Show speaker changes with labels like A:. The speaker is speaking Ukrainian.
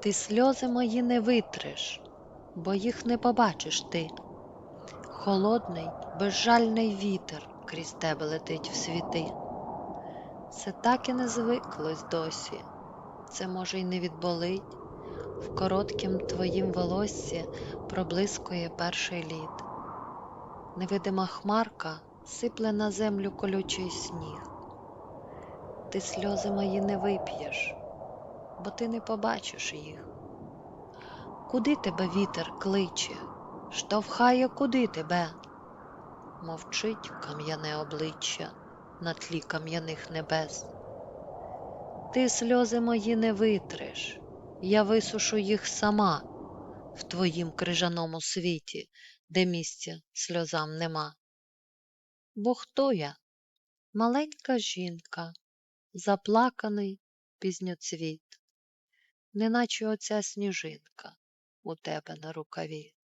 A: Ти сльози мої не витриш, бо їх не побачиш ти. Холодний, безжальний вітер крізь тебе летить в світи. Це так і не звиклось досі, це може й не відболить. В короткім твоїм волоссі проблискує перший лід. Невидима хмарка сипле на землю колючий сніг. Ти сльози мої не вип'єш, бо ти не побачиш їх. Куди тебе вітер кличе, штовхає куди тебе? Мовчить кам'яне обличчя на тлі кам'яних небес. Ти сльози мої не витриш, я висушу їх сама в твоїм крижаному світі, де місця сльозам нема. Бо хто я? Маленька жінка, заплаканий пізньоцвіт, неначе оця сніжинка у тебе на рукаві.